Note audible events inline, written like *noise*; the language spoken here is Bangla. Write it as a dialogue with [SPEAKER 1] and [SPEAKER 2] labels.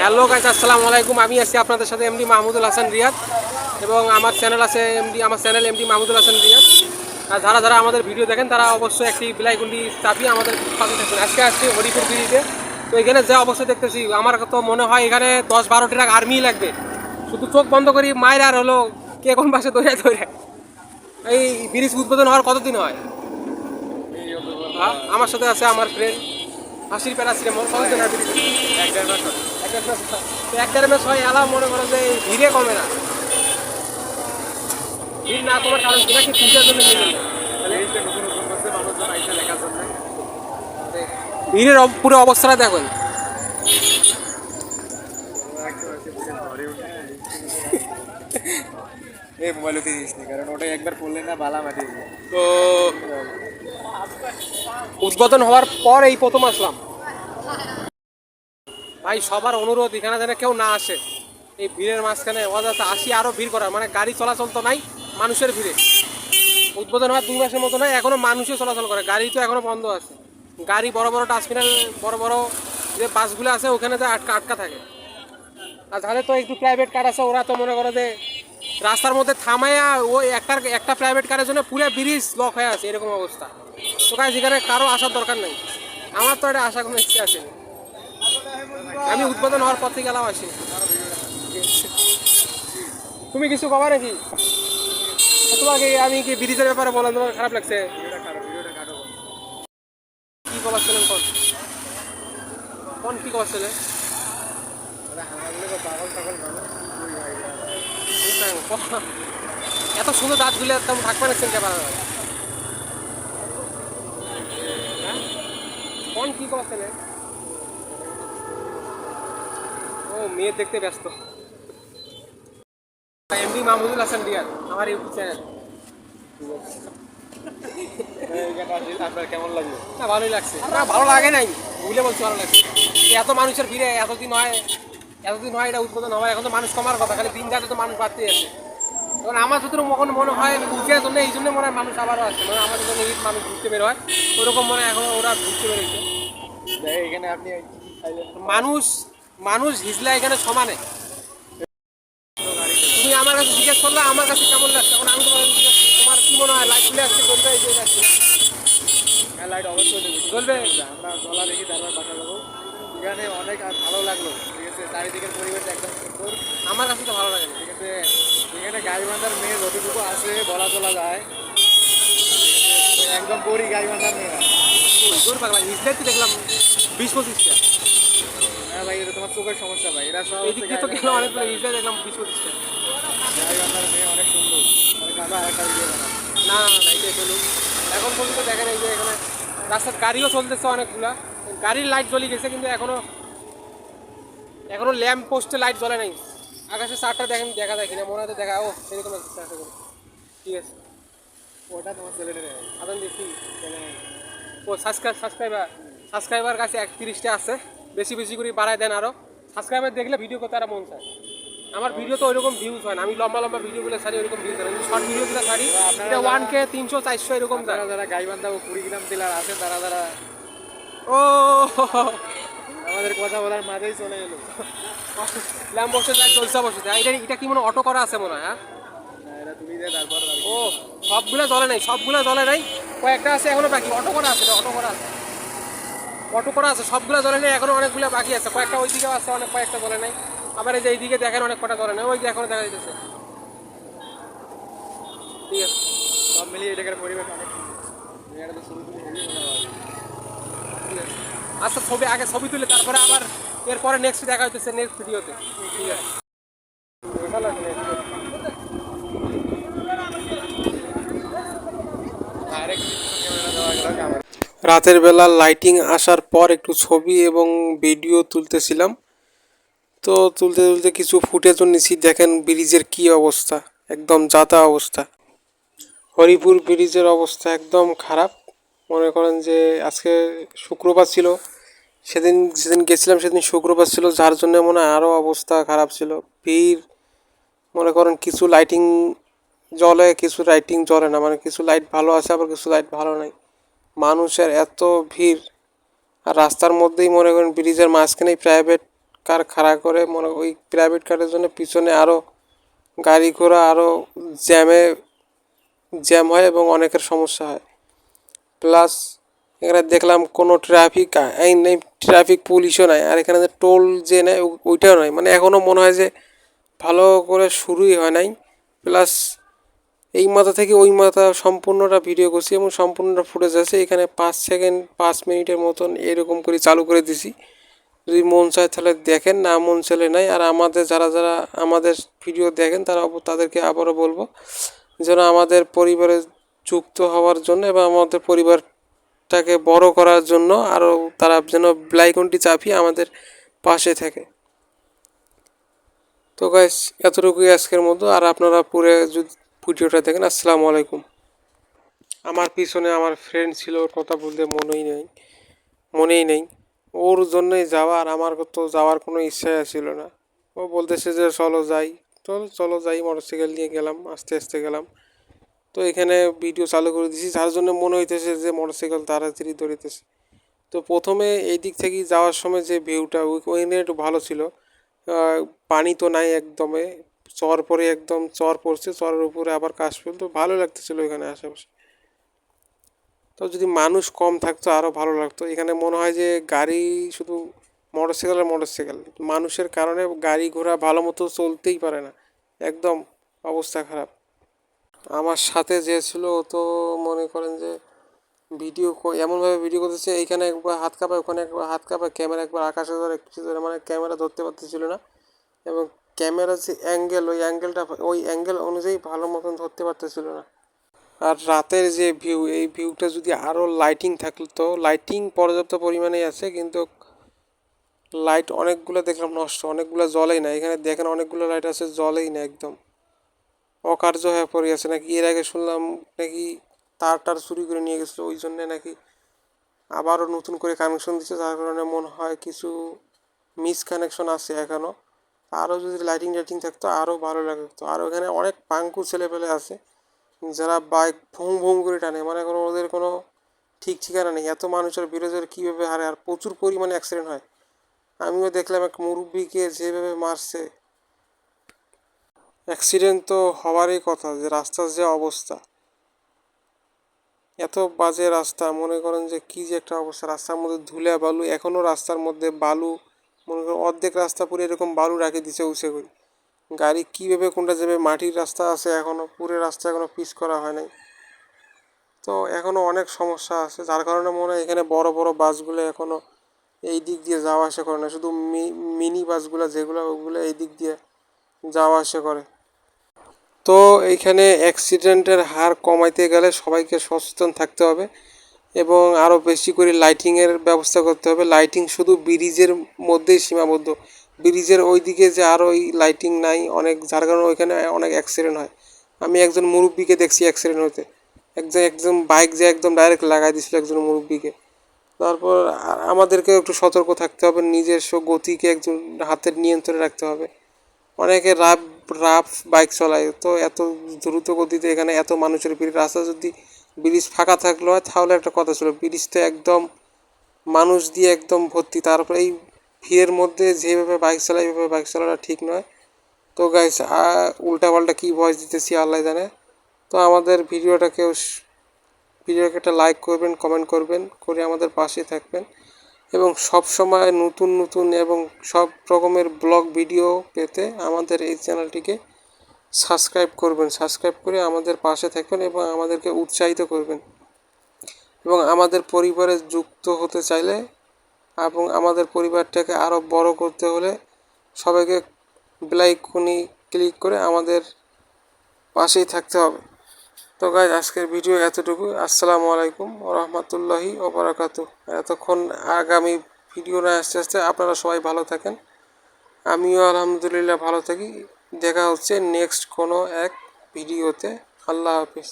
[SPEAKER 1] হ্যালো গাইস আসসালামু আলাইকুম। আমি আছি আপনাদের সাথে এমডি মাহমুদুল হাসান রিয়াদ এবং আমার চ্যানেল আছে এমডি আমার চ্যানেল এমডি মাহমুদুল হাসান রিয়াদ। আর যারা যারা আমাদের ভিডিও দেখেন তারা অবশ্যই একটি বিলাইগুন্ডি চাপিয়ে আমাদের পাশে থাকবেন আজকে আসছি হরিপুর ব্রিজে তো এখানে যা অবস্থা দেখতেছি আমার তো মনে হয় এখানে দশ বারো ট্রাক আর্মি লাগবে। শুধু চোখ বন্ধ করি মায়ের আর হলো কে কোন পাশে ধরে ধরে এই ব্রিজ উদ্বোধন হওয়ার কতদিন হ্যাঁ, আমার সাথে আছে আমার ফ্রেন্ড হাসির প্যারা সিনেমা কতদিন হয় ব্রিজ
[SPEAKER 2] এক দেড় মাস
[SPEAKER 1] হয় মনে করো যে ভিড়ে কমে না। ভিড় না কমার কারণ কিনা কি পূজার জন্য ভিড়ের পুরো অবস্থাটা দেখুন।
[SPEAKER 2] এই মোবাইল দিস কারণ ওটা একবার পড়লে না বালা মাটি।
[SPEAKER 1] তো উদ্বোধন হওয়ার পর এই প্রথম আসলাম। ভাই, সবার অনুরোধ, এখানে যেন কেউ না আসে। এই ভিড়ের মাঝখানে অযথা আসি আরও ভিড় করার। মানে গাড়ি চলাচল তো নাই, মানুষের ভিড়ে। উদ্বোধন হওয়ার দুই মাসের মতো নয় এখনও মানুষই চলাচল করে। গাড়ি তো এখনও বন্ধ আছে। গাড়ি বড় বড় টার্মিনাল বড় বড় যে বাসগুলো আছে, ওখানে তো আটকা আটকা থাকে। আর যাদের তো একটু প্রাইভেট কার আছে, ওরা তো মনে করে যে রাস্তার মধ্যে থামাইয়া ওই একটা একটা প্রাইভেট কারের জন্য পুরো ব্রিজ লক হয়ে আছে, এরকম অবস্থা। তো কাজ এখানে কারও আসার দরকার নেই। আমার তো এটা আশা কোনো ইচ্ছে আছে আমি উদ্বোধন হওয়ার পর থেকে গেলাম আসি তুমি কিছু কবা নাকি? তোমাকে আমি কি ব্রিজের ব্যাপারে বললাম, তোমার খারাপ লাগছে? কি কবার ছিলেন কোন কি কবার ছিলেন *laughs* এত সুন্দর দাঁতগুলো একদম থাকবে না চিনতে? কোন কি? ও, মেয়ে দেখতে ব্যস্ত। এমডি মাহমুদুল হাসান ডিয়ার আমার ইউটিউব চ্যানেল।
[SPEAKER 2] কেমন লাগল
[SPEAKER 1] না, ভালোই লাগছে। না, ভালো লাগে নাই। ভুলে বলছি ভালো লাগছে। এত মানুষের ভিড়ে এতদিন হয় এতদিন হয় এটা উদ্বোধন হয় এখন তো মানুষ কমার কথা খালি দিন যাতে তো মানুষ বাড়তেই আছে এখন আমার যত মনে মনে হয় পুজোর জন্য এই জন্য মনে হয় মানুষ আবারও আসছে। মানে আমাদের জন্য ঈদ মানুষ ঘুরতে বের হয়। ওরকম মনে হয় এখন ওরা ঘুরতে বেরোচ্ছে
[SPEAKER 2] এখানে আপনি
[SPEAKER 1] মানুষ মানুষ হিজলা এখানে সমানে। তুমি আমার কাছে জিজ্ঞেস করলে আমার কাছে কেমন লাগছে? এখন আমি তোমার জিজ্ঞেস তোমার কি মনে হয় লাইট খুলে আসছে কোনটা এই যে যাচ্ছে?
[SPEAKER 2] হ্যাঁ লাইট অবশ্যই দেবে
[SPEAKER 1] জ্বলবে
[SPEAKER 2] আমরা চলা দেখি তারপর বাসা যাব এখানে অনেক আর ভালো লাগল ঠিক আছে? চারিদিকের পরিবেশ একদম সুন্দর।
[SPEAKER 1] আমার কাছে তো ভালো লাগে।
[SPEAKER 2] ঠিক আছে? এখানে গাড়ি বাঁধার মেয়ে যতটুকু আছে বলা চলা যায়। একদম পরি গাড়ি বাঁধার মেয়েরা
[SPEAKER 1] জোর পাগলা তো দেখলাম বিশ পঁচিশটা
[SPEAKER 2] হ্যাঁ ভাই এটা তোমার চোখের সমস্যা ভাই। এরা সব
[SPEAKER 1] এই দিয়ে তো গেলাম অনেকগুলো হিজলাই দেখলাম বিশ পঁচিশটা
[SPEAKER 2] গাড়ি মেয়ে অনেক সুন্দর। আবার আরেকটা বানাবো
[SPEAKER 1] না না না এটাই চলুন এখন পর্যন্ত দেখেন এই যে এখানে রাস্তার গাড়িও চলতেছে অনেকগুলা। গাড়ির লাইট জ্বলে গেছে কিন্তু এখনও এখনও ল্যাম্প পোস্টে লাইট জ্বলে নাই। আকাশে চারটা দেখেন দেখা যায় কিনা মনে হয় দেখা ও সেরকম আছে আশা করি। ঠিক আছে।
[SPEAKER 2] ওটা তোমার
[SPEAKER 1] আদান দেখি ও সাবস্ক্রাইব সাবস্ক্রাইবার সাবস্ক্রাইবার কাছে একত্রিশটা আছে। বেশি বেশি করে বাড়ায় দেন আরও সাবস্ক্রাইবার দেখলে ভিডিও করতে আরও মন চায়। আমার ভিডিও তো ওইরকম ভিউজ হয় না। আমি লম্বা লম্বা ভিডিওগুলো ছাড়ি ওইরকম ভিউজ হয় না। শর্ট ভিডিওগুলো ছাড়ি এটা ওয়ান কে তিনশো চারশো এরকম
[SPEAKER 2] যারা যারা গাই বান্ধা ও কুড়িগ্রাম জেলার আছে তারা তারা
[SPEAKER 1] ও
[SPEAKER 2] আমাদের কথা বলার মাঝেই চলে এলো।
[SPEAKER 1] ল্যাম্প বসে যায় চলছে বসে যায়। এটা এটা কি মনে অটো করা আছে মনে হয় হ্যাঁ। ও সবগুলো জলে নাই সবগুলো জলে নাই। কয়েকটা আছে এখনও বাকি। অটো করা আছে অটো করা আছে। অটো করা আছে সবগুলো জলে নেই এখনও অনেকগুলো বাকি আছে। কয়েকটা ওই দিকেও আছে অনেক কয়েকটা জলে নাই। আবার এই যে এইদিকে দেখেন অনেক কটা জলে নেই। ওই যে এখনও দেখা যাইতেছে। ঠিক আছে।
[SPEAKER 2] সব মিলিয়ে এটাকার পরিবেশ অনেক শুরু থেকে হেভি মজা হয়
[SPEAKER 1] ঠিক আছে আচ্ছা ছবি আগে ছবি তুলে, তারপরে আবার এরপরে নেক্সট দেখা হইতেছে নেক্সট ভিডিওতে রাতের বেলা লাইটিং আসার পর একটু ছবি এবং ভিডিও তুলতেছিলাম। তো তুলতে তুলতে কিছু ফুটেজও নিছি, দেখেন ব্রিজের কি অবস্থা, একদম যাতা অবস্থা। হরিপুর ব্রিজের অবস্থা একদম খারাপ। মনে করেন যে আজকে শুক্রবার ছিল, সেদিন, যেদিন গেছিলাম সেদিন শুক্রবার ছিল, যার জন্য মনে হয় আরও অবস্থা খারাপ ছিল। ভিড়, মনে করেন কিছু লাইটিং জ্বলে, কিছু লাইটিং জ্বলে না মানে কিছু লাইট ভালো আছে, আবার কিছু লাইট ভালো নাই। মানুষের এত ভিড়, আর রাস্তার মধ্যেই মনে করেন ব্রিজের মাঝখানেই প্রাইভেট কার খাড়া করে, মনে ওই প্রাইভেট কারের জন্য পিছনে আরও গাড়ি ঘোড়া আরও জ্যামে জ্যাম হয় এবং অনেকের সমস্যা হয়। প্লাস এখানে দেখলাম কোনো ট্রাফিক আইন নেই ট্রাফিক পুলিশও নাই। আর এখানে যে টোল যে নেয় ওইটাও নয় মানে এখনও মনে হয় যে ভালো করে শুরুই হয় নাই। প্লাস এই মাথা থেকে ওই মাথা সম্পূর্ণটা ভিডিও করছি এবং সম্পূর্ণটা ফুটেজ আছে। এখানে পাঁচ সেকেন্ড পাঁচ মিনিটের মতন এরকম করে চালু করে দিছি। যদি মন চায় তাহলে দেখেন, না মন চাইলে নাই। আর আমাদের যারা যারা আমাদের ভিডিও দেখেন, তারা তাদেরকে আবারও বলব, যেন আমাদের পরিবারে যুক্ত হওয়ার জন্য এবং আমাদের পরিবারটাকে বড় করার জন্য আরও তারা যেন ব্লাইকনটি চাপিয়ে আমাদের পাশে থাকে। তো গাইস এতটুকুই আজকের মতো। আর আপনারা পুরো যদি ভিডিওটা দেখেন, আসসালামু আলাইকুম। আমার পিছনে আমার ফ্রেন্ড ছিল, ওর কথা বলতে মনেই নেই মনেই নেই। ওর জন্যই যাওয়া আর আমার তো যাওয়ার কোনো ইচ্ছাই ছিল না। ও বলতেছে যে, চলো যাই। তো চলো যাই মোটরসাইকেল নিয়ে গেলাম, আস্তে আস্তে গেলাম। তো এখানে ভিডিও চালু করে দিয়েছি যার জন্য মনে হইতেছে যে মোটরসাইকেল তাড়াতাড়ি দৌড়িতেছে তো প্রথমে এই দিক থেকে যাওয়ার সময় যে ভিউটা ওইখানে একটু ভালো ছিল। পানি তো নাই একদমে। চর পরে একদম চর পড়ছে, চরের উপরে আবার কাশফুল তো ভালো লাগতেছিল এখানে আশেপাশে। তো যদি মানুষ কম থাকতো আরও ভালো লাগতো। এখানে মনে হয় যে গাড়ি শুধু মোটরসাইকেল আর মোটরসাইকেল মানুষের কারণে গাড়ি ঘোড়া ভালো মতো চলতেই পারে না। একদম অবস্থা খারাপ। আমার সাথে যে ছিল, ও তো মনে করেন যে ভিডিও এমনভাবে ভিডিও করতেছে, এইখানে একবার হাত কাঁপায়, ওখানে একবার হাত কাঁপায় ক্যামেরা একবার আকাশে ধরে, কিছু ধরে মানে ক্যামেরা ধরতে পারতেছিল না। এবং ক্যামেরার যে অ্যাঙ্গেল ওই অ্যাঙ্গেলটা ওই অ্যাঙ্গেল অনুযায়ী ভালো মতন ধরতে পারতেছিল না। আর রাতের যে ভিউ এই ভিউটা যদি আরও লাইটিং থাকতো লাইটিং পর্যাপ্ত পরিমাণেই আছে, কিন্তু লাইট অনেকগুলো দেখলাম নষ্ট, অনেকগুলো জ্বলেই না। এখানে দেখেন অনেকগুলো লাইট আছে জ্বলেই না একদম। অকার্য হয়ে পড়ে আছে নাকি এর আগে শুনলাম নাকি তার টার চুরি করে নিয়ে গেছিল, ওই জন্যে নাকি আবারও নতুন করে কানেকশন দিচ্ছে, যার কারণে মনে হয় কিছু মিস কানেকশন আছে এখনও আরও যদি লাইটিং টাইটিং থাকতো, আরও ভালো লাগতো। আর ওখানে অনেক পাঙ্কু ছেলেপেলে আছে, যারা বাইক ভুম ভুম করে টানে। মানে কোনো, ওদের কোনো ঠিক ঠিকানা নেই। এত মানুষের বিরোধের কীভাবে হারে? আর প্রচুর পরিমাণে অ্যাক্সিডেন্ট হয়। আমিও দেখলাম এক মুরব্বিকে যেভাবে মারছে অ্যাক্সিডেন্ট তো হওয়ারই কথা যে রাস্তার যে অবস্থা। এত বাজে রাস্তা, মনে করেন যে কী যে একটা অবস্থা। রাস্তার মধ্যে ধুলে, বালু এখনও রাস্তার মধ্যে বালু, মনে করেন অর্ধেক রাস্তা পুরো এরকম বালু রাখে দিছে উসে করে। গাড়ি কীভাবে কোনটা যাবে? মাটির রাস্তা আছে এখনও পুরো রাস্তা এখনও পিচ করা হয় নাই। তো এখনও অনেক সমস্যা আছে, যার কারণে মনে হয় এখানে বড় বড় বাসগুলো এখনও এই দিক দিয়ে যাওয়া আসা করে না। শুধু মিনি বাসগুলো যেগুলো, ওগুলো এই দিক দিয়ে যাওয়া আসা করে। তো এইখানে অ্যাক্সিডেন্টের হার কমাইতে গেলে সবাইকে সচেতন থাকতে হবে এবং আরও বেশি করে লাইটিংয়ের ব্যবস্থা করতে হবে। লাইটিং শুধু ব্রিজের মধ্যেই সীমাবদ্ধ। ব্রিজের ওই দিকে যে আরও ওই লাইটিং নাই, অনেক, যার কারণে ওইখানে অনেক অ্যাক্সিডেন্ট হয়। আমি একজন মুরব্বীকে দেখছি অ্যাক্সিডেন্ট হতে। একজন একজন বাইক যে একদম ডাইরেক্ট লাগাই দিছিল একজন মুরব্বীকে। তারপর আ- আমাদেরকেও একটু সতর্ক থাকতে হবে। নিজস্ব গতিকে একজন হাতের নিয়ন্ত্রণে রাখতে হবে। অনেকে রাফ রাফ বাইক চলায়। তো এত দ্রুত গতিতে এখানে এত মানুষের ভিড়। রাস্তা যদি ব্রিজ ফাঁকা থাকল হয়, তাহলে একটা কথা ছিল ব্রিজটা একদম মানুষ দিয়ে একদম ভর্তি। তারপরে এই ভিড়ের মধ্যে যেভাবে বাইক চালায়, এইভাবে বাইক চালানো ঠিক নয়। তো গাইস উল্টা পাল্টা কী ভয়েস দিতেছি আল্লাহ জানে। তো আমাদের ভিডিওটা কেউ ভিডিওকে একটা লাইক করবেন কমেন্ট করবেন, করে আমাদের পাশে থাকবেন। এবং সব সময় নতুন নতুন এবং সব রকমের ব্লগ ভিডিও পেতে আমাদের এই চ্যানেলটিকে সাবস্ক্রাইব করবেন। সাবস্ক্রাইব করে আমাদের পাশে থাকবেন এবং আমাদেরকে উৎসাহিত করবেন। এবং আমাদের পরিবারে যুক্ত হতে চাইলে এবং আমাদের পরিবারটাকে আরও বড় করতে হলে সবাইকে বেলাইকনি ক্লিক করে আমাদের পাশেই থাকতে হবে। তো গাইজ আজকের ভিডিও এতটুকু। আসসালামু আলাইকুম রহমতুল্লাহি ওবরাকাতু এতক্ষণ আগামী ভিডিও না আসতে আসতে আপনারা সবাই ভালো থাকেন। আমিও আলহামদুলিল্লাহ ভালো থাকি। দেখা হচ্ছে নেক্সট কোনো এক ভিডিওতে আল্লাহ হাফিজ।